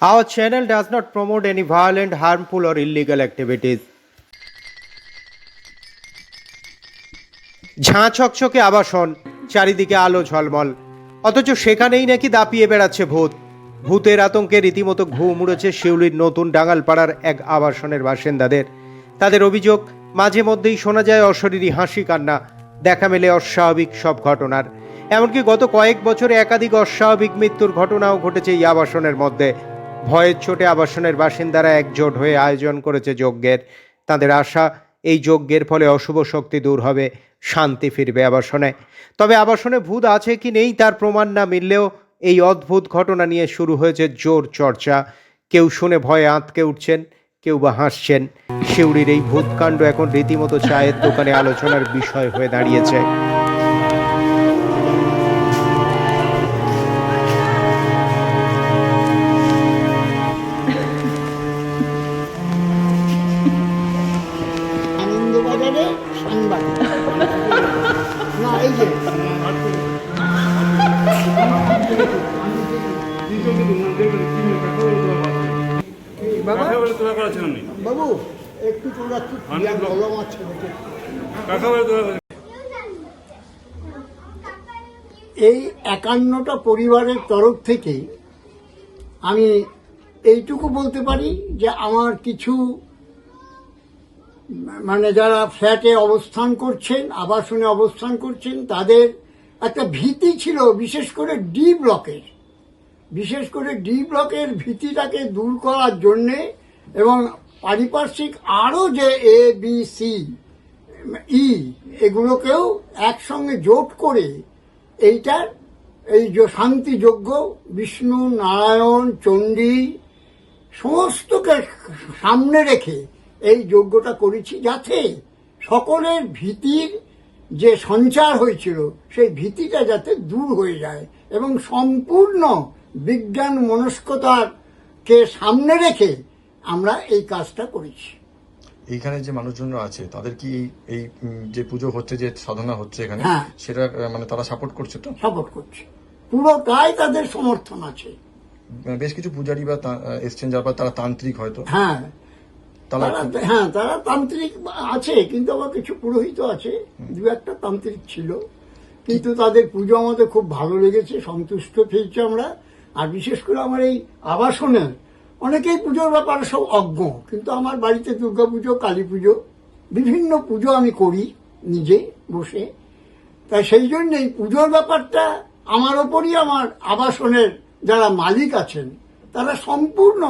Our channel does not promote any violent, harmful, or illegal activities. ঝাঁ ছকছকে আবাসন চারিদিকে আলো ঝলমল। অথচ সেখানেই নাকি দাপিয়ে বেড়াচ্ছে ভূত। ভূতের আতঙ্কে রীতিমতো ঘুম উড়েছে শিউলির নতুন ডাঙ্গালপাড়ার এক আবাসনের বাসিন্দাদের। তাদের অভিযোগ মাঝে মধ্যেই শোনা যায় অশরীরী হাসি কান্না দেখা মেলে অস্বাভাবিক সব ঘটনার। এমনকি গত কয়েক বছরে একাধিক অস্বাভাবিক মৃত্যুর ঘটনাও ঘটেছে এই আবাসনের মধ্যে। ভয়ের চোটে আবাসনের বাসিন্দারা একজোট হয়ে আয়োজন করেছে যজ্ঞের। তাদের আশা, এই যজ্ঞের ফলে অশুভ শক্তি দূর হবে, শান্তি ফিরবে আবাসনে। তবে আবাসনে ভূত আছে কি নেই তার প্রমাণ না মিললেও এই অদ্ভুত ঘটনা নিয়ে শুরু হয়েছে জোর চর্চা। কেউ শুনে ভয়ে আঁতকে উঠছেন, কেউ বা হাসছেন। শিউড়ির এই ভূতকাণ্ড এখন রীতিমতো চায়ের দোকানে আলোচনার বিষয় হয়ে দাঁড়িয়েছে। ছেলেকে কাকাবাড়ি তোলা করেছেন এই একান্নটা পরিবারের তরফ থেকে আমি এইটুকু বলতে পারি যে আমার কিছু মানে যারা ফ্ল্যাটে অবস্থান করছেন, আবাসনে অবস্থান করছেন, তাদের একটা ভীতি ছিল, বিশেষ করে ডি ব্লকের বিশেষ করে ডি ব্লকের ভীতিটাকে দূর করার জন্যে এবং পারিপার্শ্বিক আরও যে এ বি সি ই এগুলোকেও একসঙ্গে জোট করে এইটার এই যে শান্তিযোগ্য বিষ্ণু, নারায়ণ, চণ্ডী, সমস্তকে সামনে রেখে এই যজ্ঞটা করেছি যাতে সকলের ভীতির যে সঞ্চার হয়েছিল সেই ভীতিটা যাতে দূর হয়ে যায় এবং সম্পূর্ণ বিজ্ঞান মনস্কতাকে সামনে রেখে আমরা এই কাজটা করেছি। এইখানে যে মানুষজনরা আছে তাদের কি এই যে পুজো হচ্ছে যে সাধনা হচ্ছে এখানে হ্যাঁ। সেটা মানে তারা সাপোর্ট করছে তো? সাপোর্ট করছে। পুরোটাই তাদের সমর্থন আছে। বেশ কিছু পূজারী বা এসছেন যার তারা তান্ত্রিক হয়তো। হ্যাঁ। হ্যাঁ তারা তান্ত্রিক আছে কিন্তু আবার কিছু পুরোহিত আছে। দু একটা তান্ত্রিক ছিল। কিন্তু তাদের পুজো আমাদের খুব ভালো লেগেছে সন্তুষ্ট পেয়েছি আমরা। আর বিশেষ করে আমার এই আবাসনের অনেকেই পুজোর ব্যাপারে সব অজ্ঞ কিন্তু আমার বাড়িতে দুর্গা পুজো কালী পুজো বিভিন্ন পুজো আমি করি নিজে বসে। তাই সেই জন্যই পুজোর ব্যাপারটা আমার ওপরই আমার আবাসনের যারা মালিক আছেন তারা সম্পূর্ণ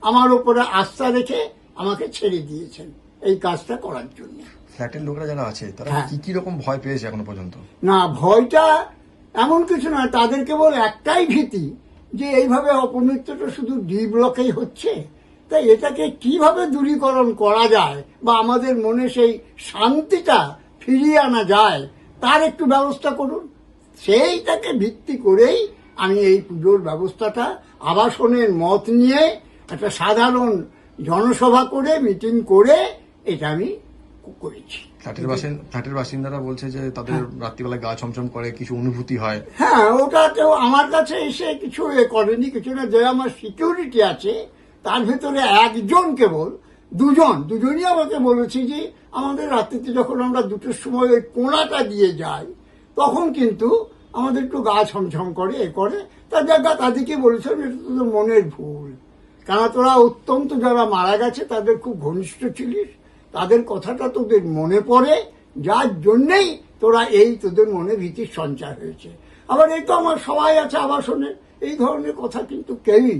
আমার ওপরে আস্থা রেখে আমাকে ছেড়ে দিয়েছেন এই কাজটা করার জন্য। ফ্ল্যাটের লোকরা যারা আছে তারা হ্যাঁ। কি কি রকম ভয় পেয়েছে এখনও পর্যন্ত? না ভয়টা এমন কিছু নয় তাদের কেবল একটাই ভীতি যে এইভাবে অপমৃত্যুটা শুধু ডি ব্লকেই হচ্ছে। তাই এটাকে কীভাবে দূরীকরণ করা যায় বা আমাদের মনে সেই শান্তিটা ফিরিয়ে আনা যায় তার একটু ব্যবস্থা করুন। সেইটাকে ভিত্তি করেই আমি এই পুজোর ব্যবস্থাটা আবাসনের মত নিয়ে একটা সাধারণ জনসভা করে মিটিং করে এটা আমি করেছি। ফ্ল্যাটের বাসিন ফ্ল্যাটের বাসিন্দারা বলছে যে তাদের রাত্রিবেলা গা ছমছম করে কিছু অনুভূতি হয়। হ্যাঁ ওটা কেউ আমার কাছে এসে কিছু এ করেনি কিছু না যে আমার সিকিউরিটি আছে তার ভেতরে একজন কেবল দুজন দুজনই আমাকে বলেছে যে আমাদের রাত্রিতে যখন আমরা দুটোর সময় ওই কোনাটা দিয়ে যাই তখন কিন্তু আমাদের একটু গা ছমছম করে এ করে। তার জায়গা তাদেরকে বলেছিলাম এটা তোদের মনের ভুল। কেন তোরা অত্যন্ত যারা মারা গেছে তাদের খুব ঘনিষ্ঠ ছিলিস। তাদের কথাটা তোদের মনে পড়ে। যার জন্যেই তোরা এই তোদের মনে ভীতির সঞ্চার হয়েছে। আবার এই তো আমার সবাই আছে আবাসনে এই ধরনের কথা কিন্তু কেউই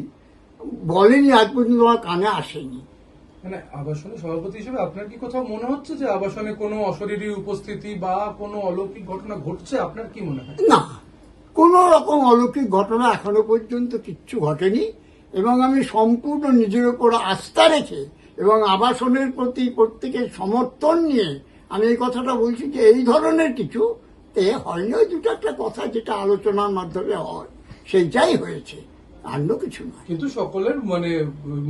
বলেনি আজ পর্যন্ত আমার কানে আসেনি। মানে আবাসনের সভাপতি হিসেবে আপনার কি কোথাও মনে হচ্ছে যে আবাসনে কোনো অশরীরী উপস্থিতি বা কোনো অলৌকিক ঘটনা ঘটছে? আপনার কি মনে হয়? না কোনো রকম অলৌকিক ঘটনা এখনও পর্যন্ত কিচ্ছু ঘটেনি। এবং আমি সম্পূর্ণ নিজের উপর আস্থা রেখে এবং আবাসনের প্রতি প্রত্যেকের সমর্থন নিয়ে আমি এই কথাটা বলছি যে এই ধরনের কিছু এ হয়নি ওই দুটো একটা কথা যেটা আলোচনার মাধ্যমে হয় সেইটাই হয়েছে অন্য কিছু নয়। কিন্তু সকলের মানে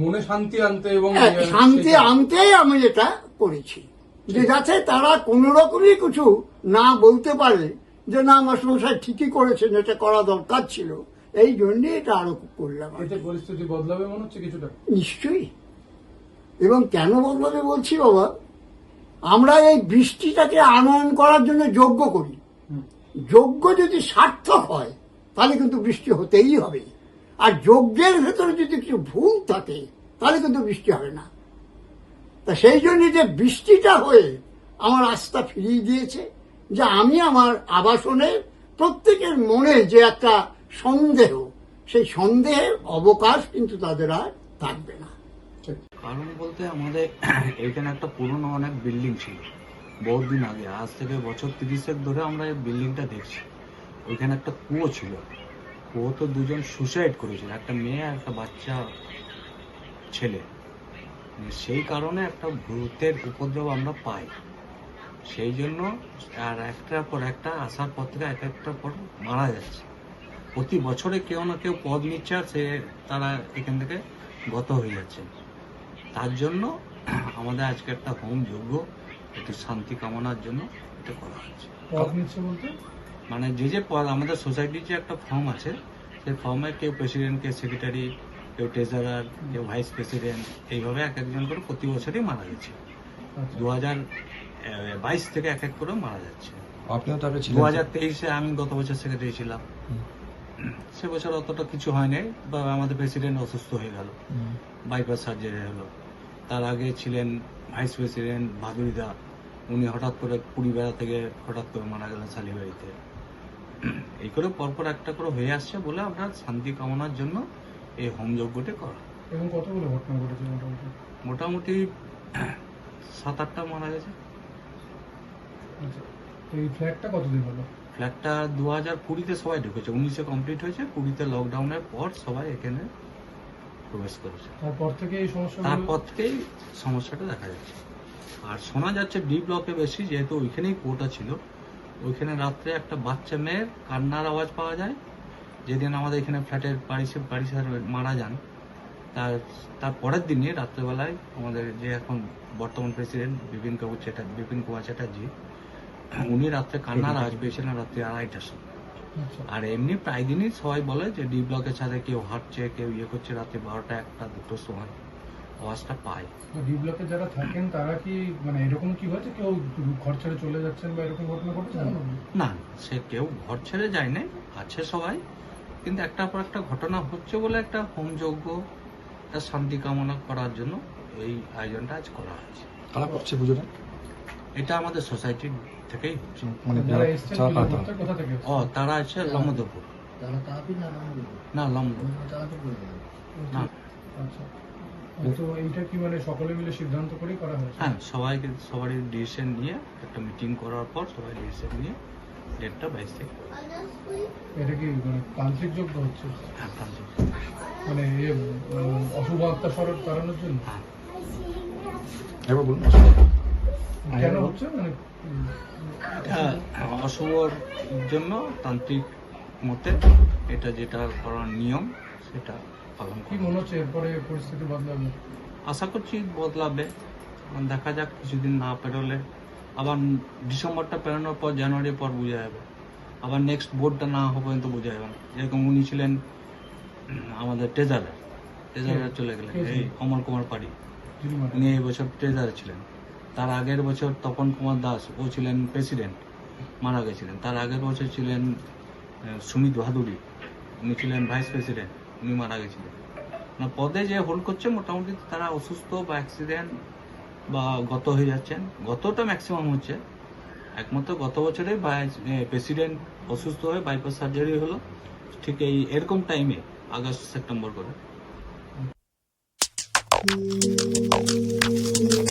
মনে শান্তি আনতে এবং হ্যাঁ, শান্তি আনতেই আমি এটা করেছি। যে যাতে তারা কোন রকমই কিছু না বলতে পারে যে না আমার সংসার ঠিকই করেছেন এটা করা দরকার ছিল। এই জন্যে এটা আরও করলাম এতে পরিস্থিতি বদলাবে মনে হচ্ছে কিছুটা। নিশ্চয়ই। এবং কেন বদলাবে বলছি বাবা আমরা এই বৃষ্টিটাকে আনয়ন করার জন্য যোগ্য করি। যোগ্য যদি সার্থক হয় তাহলে কিন্তু বৃষ্টি হতেই হবে। আর যজ্ঞের ভেতরে যদি কিছু ভুল থাকে তাহলে কিন্তু বৃষ্টি হবে না। তা সেই জন্য যে বৃষ্টিটা হয়ে আমার আস্থা ফিরিয়ে দিয়েছে যে আমি আমার আবাসনের প্রত্যেকের মনে যে একটা সন্দেহ, সেই সন্দেহের অবকাশ কিন্তু তাদের আর থাকবে না। কারণ বলতে আমাদের এখানে একটা পুরনো অনেক বিল্ডিং ছিল। বহুদিন আগে, আজ থেকে বছর তিরিশেক ধরে আমরা এই বিল্ডিংটা দেখছি। ওইখানে একটা কুয়ো ছিল। কুয়ো তো দুজন সুসাইড করেছিল, একটা মেয়ে আর একটা বাচ্চা, ছেলে। মানে সেই কারণে একটা ভূতের উপদ্রব আমরা পাই। সেই জন্য আর একটার পর একটা আসার পর থেকে এক একটার পর মারা যাচ্ছে। প্রতি বছরে কেউ না কেউ পদ নিচ্ছে আর সে তারা এখান থেকে গত হয়ে যাচ্ছে। তার জন্য আমাদের আজকে একটা হোম যোগ্য একটু শান্তি কামনার জন্য এটা করা হচ্ছে। পথ নিচ্ছে বলতে? মানে যে যে পদ আমাদের সোসাইটির যে একটা ফর্ম আছে। সেই ফর্মে কেউ প্রেসিডেন্ট কেউ সেক্রেটারি কেউ ট্রেজারার কেউ ভাইস প্রেসিডেন্ট এইভাবে এক একজন করে প্রতি বছরই মারা গেছে। আচ্ছা। দু হাজার বাইশ থেকে এক এক করে মারা যাচ্ছে। আপনিও দু হাজার তেইশে আমি গত বছর সেক্রেটারি ছিলাম। সে বছর অতটা কিছু হয়নি বা আমাদের প্রেসিডেন্ট অসুস্থ হয়ে গেল বাইপাস সার্জারি হলো। তার আগে ছিলেন ভাইস প্রেসিডেন্ট ভাদুরিদা উনি হঠাৎ করে পুরী বেড়া থেকে হঠাৎ করে মারা গেলেন শালিবাড়িতে। এই করে পরপর একটা করে হয়ে আসছে বলে আমরা শান্তি কামনার জন্য এই হোম যজ্ঞটি করা। এবং কতগুলো ঘটনা ঘটেছে মোটামুটি? মোটামুটি সাত আটটা মারা গেছে। আচ্ছা এই ফ্ল্যাটটা কতদিন হলো? ফ্ল্যাটটা দু হাজার কুড়িতে সবাই ঢুকেছে উনিশে কমপ্লিট হয়েছে কুড়িতে লকডাউনের পর সবাই এখানে প্রবেশ করেছে। তারপর থেকে এই সমস্যা তারপর থেকেই সমস্যাটা দেখা যাচ্ছে। আর শোনা যাচ্ছে ডি ব্লকে বেশি যেহেতু ওইখানেই কোটা ছিল ওইখানে রাত্রে একটা বাচ্চা মেয়ের কান্নার আওয়াজ পাওয়া যায়। যেদিন আমাদের এখানে ফ্ল্যাটের বাড়ি বাড়ি মারা যান তার তার পরের দিনই রাত্রেবেলায় আমাদের যে এখন বর্তমান প্রেসিডেন্ট বিপিন কাপুর চ্যাটার্জি বিপিন কুমার চ্যাটার্জি উনি রাত্রে কান্নার আওয়াজ পেয়েছিলেন রাত্রে আড়াইটার সময়। আচ্ছা। আর এমনি প্রায় দিনই সবাই বলে যে ডি ব্লকের সাথে কেউ হাঁটছে কেউ ইয়ে করছে রাতে বারোটা একটা দুটোর সময় আওয়াজটা পায়। ডি ব্লকে যারা থাকেন তারা কি মানে এরকম কি হয়েছে? কেউ ঘর ছেড়ে চলে যাচ্ছেন বা এরকম ঘটনা ঘটছে? না। সে কেউ ঘর ছেড়ে যায় না আছে সবাই। কিন্তু একটার পর একটা ঘটনা হচ্ছে বলে একটা হোমযজ্ঞ একটা শান্তি কামনা করার জন্য এই আয়োজনটা আজ করা হয়েছে। কারা করছে পুজোটা? এটা আমাদের সোসাইটির থেকেই হচ্ছে মানে থেকে ও তারা আছে লম্বদপুর না না আচ্ছা। তো এইটা কি মানে সকলে মিলে সিদ্ধান্ত করেই করা হয়েছে? হ্যাঁ সবাইকে সবারই ডিসিশন নিয়ে একটা মিটিং করার পর সবাই ডিসিশন নিয়ে ডেটটা বাইশ থেকে এটা কি মানে তান্ত্রিক যোগ্য হচ্ছে? হ্যাঁ। মানে এ উম, অশুভ আত্মা স্মরণ করানোর জন্য? হ্যাঁ। একবার বলুন। কেন হচ্ছে? মানে এটা অশুভর জন্য তান্ত্রিক মতে এটা যেটা করার নিয়ম সেটা পালন কি মনে হচ্ছে এরপরে পরিস্থিতি বদলাবে? আশা করছি বদলাবে। দেখা যাক কিছুদিন না পেরোলে। আবার ডিসেম্বরটা পেরোনোর পর জানুয়ারির পর বোঝা যাবে। আবার নেক্সট বোর্ডটা না হওয়া পর্যন্ত বোঝা যাবে। না যেরকম উনি ছিলেন আমাদের ট্রেজারে ট্রেজারে চলে গেলেন এই অমর কুমার পাড়ি। উনি এই বছর ট্রেজারে ছিলেন। তার আগের বছর তপন কুমার দাস, ও ছিলেন প্রেসিডেন্ট মারা গেছিলেন। তার আগের বছর ছিলেন সুমিত ভাদুরী উনি ছিলেন ভাইস প্রেসিডেন্ট উনি মারা গেছিলেন। না পদে যে হোল্ড করছে, মোটামুটি তারা অসুস্থ বা অ্যাক্সিডেন্ট বা গত হয়ে যাচ্ছেন। গতটা ম্যাক্সিমাম হচ্ছে। একমাত্র গত বছরে প্রেসিডেন্ট অসুস্থ হয়ে বাইপাস সার্জারি হলো। ঠিক এই, এরকম টাইমে আগস্ট সেপ্টেম্বর করে।